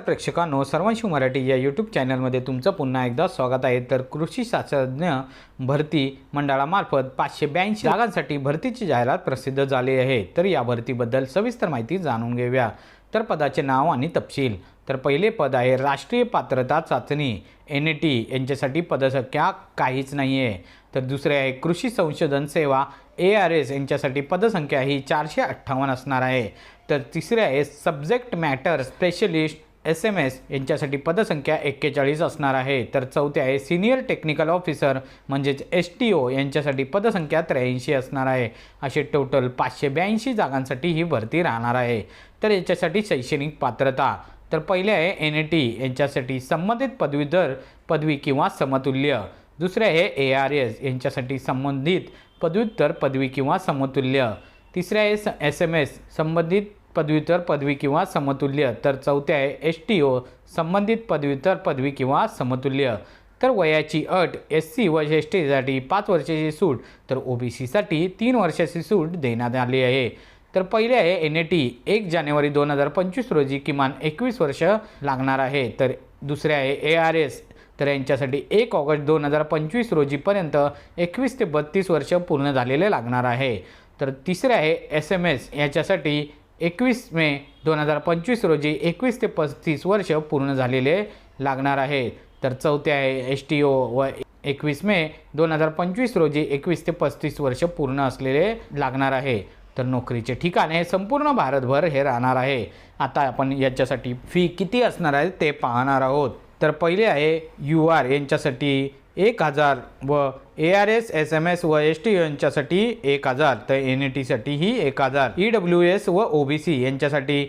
प्रेक्षकांनो सर्वांशी मराठी या यूट्यूब चॅनलमध्ये तुमचं पुन्हा एकदा स्वागत आहे. तर कृषी शास्त्रज्ञ भरती मंडळामार्फत पाचशे ब्याऐंशी जागांसाठी भरतीची जाहिरात प्रसिद्ध झाली आहे. तर या भरतीबद्दल सविस्तर माहिती जाणून घेऊया. तर पदाचे नाव आणि तपशील. तर पहिले पद आहे राष्ट्रीय पात्रता चाचणी. एन ए टी यांच्यासाठी पदसंख्या काहीच नाही आहे तर दुसरे आहे कृषी संशोधन सेवा. ए आर एस यांच्यासाठी पदसंख्या ही चारशे अठ्ठावन्न असणार आहे. तर तिसरे आहे subject matter specialist S M S यांच्यासाठी पदसंख्या एक्केचाळीस असणार आहे. तर चौथे आहे सिनियर टेक्निकल ऑफिसर म्हणजेच एस टी ओ यांच्यासाठी पदसंख्या त्र्याऐंशी असणार आहे. असे टोटल पाचशे ब्याऐंशी जागांसाठी ही भरती राहणार आहे. तर याच्यासाठी शैक्षणिक पात्रता. तर पहिले आहे एन ए टी यांच्यासाठी संबंधित पदवीधर पदवी किंवा समतुल्य. दुसरे आहे ए आर एस यांच्यासाठी संबंधित पदव्युत्तर पदवी किंवा समतुल्य. तिसरे आहे एस एम एस संबंधित पदव्युत्तर पदवी किंवा समतुल्य. तर चौथे आहे एस टी ओ संबंधित पदव्युत्तर पदवी किंवा समतुल्य. तर वयाची अट एस सी व एस टीसाठी पाच वर्षाची सूट तर ओ बी सीसाठी तीन वर्षाची सूट देण्यात आली आहे. तर पहिले आहे एन ए टी एक जानेवारी दोन हजार पंचवीस रोजी किमान एकवीस वर्ष लागणार आहे. तर दुसरे आहे ए आर एस तर यांच्यासाठी एक ऑगस्ट दोन हजार पंचवीस रोजीपर्यंत एकवीस ते बत्तीस वर्ष पूर्ण झालेले लागणार आहे. तर तिसरे आहे एस एम एस याच्यासाठी एकवीस मे दोन हजार पंचवीस रोजी एकवीस ते पस्तीस वर्ष पूर्ण झालेले लागणार आहे. तर चौथे आहे एस टी ओ व एकवीस मे दोन हजार पंचवीस रोजी एकवीस ते पस्तीस वर्ष पूर्ण असलेले लागणार आहे. तर नोकरीचे ठिकाण हे संपूर्ण भारतभर हे राहणार आहे. आता आपण याच्यासाठी फी किती असणार आहे ते पाहणार आहोत. तर पहिले आहे यू आर यांच्यासाठी एक हजार व A R S S M S व एस टी यांच्यासाठी एक हजार. तर एन ए टीसाठीही एक हजार. ई डब्ल्यू एस व ओ बी सी यांच्यासाठी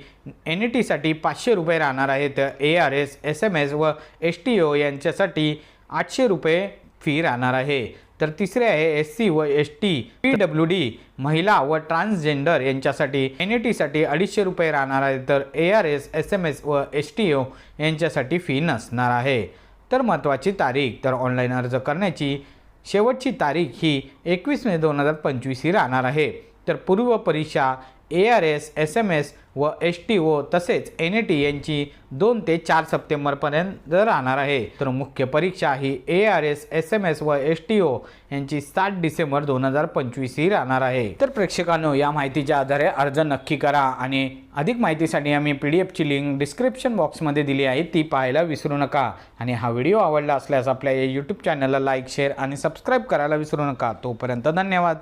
एन ए टीसाठी पाचशे रुपये राहणार आहे. तर A R S S M S व एस टी ओ यांच्यासाठी आठशे रुपये फी राहणार आहे. तर तिसरे आहे एस सी व S T P W D महिला व ट्रान्सजेंडर यांच्यासाठी एन ए टीसाठी अडीचशे रुपये राहणार आहे. तर A R S S M S व एस टी ओ यांच्यासाठी फी नसणार आहे. तर महत्त्वाची तारीख. तर ऑनलाईन अर्ज करण्याची शेवटची तारीख ही एकवीस मे दोन हजार पंचवीस ही राहणार आहे. तर पूर्व परीक्षा A R S S M S व एस टी ओ तसेच एन ए टी यांची दोन ते चार सप्टेंबरपर्यंत राहणार आहे. तर मुख्य परीक्षा ही A R S S M S व एस टी ओ यांची सात डिसेंबर दोन हजार पंचवीस ही राहणार आहे. तर प्रेक्षकांनो या माहितीच्या आधारे अर्ज नक्की करा आणि अधिक माहितीसाठी आम्ही पी डी एफची लिंक डिस्क्रिप्शन बॉक्समध्ये दिली आहे ती पाहायला विसरू नका. आणि हा व्हिडिओ आवडला असल्यास आपल्या या यूट्यूब चॅनलला लाईक शेअर आणि सबस्क्राईब करायला विसरू नका. तोपर्यंत धन्यवाद.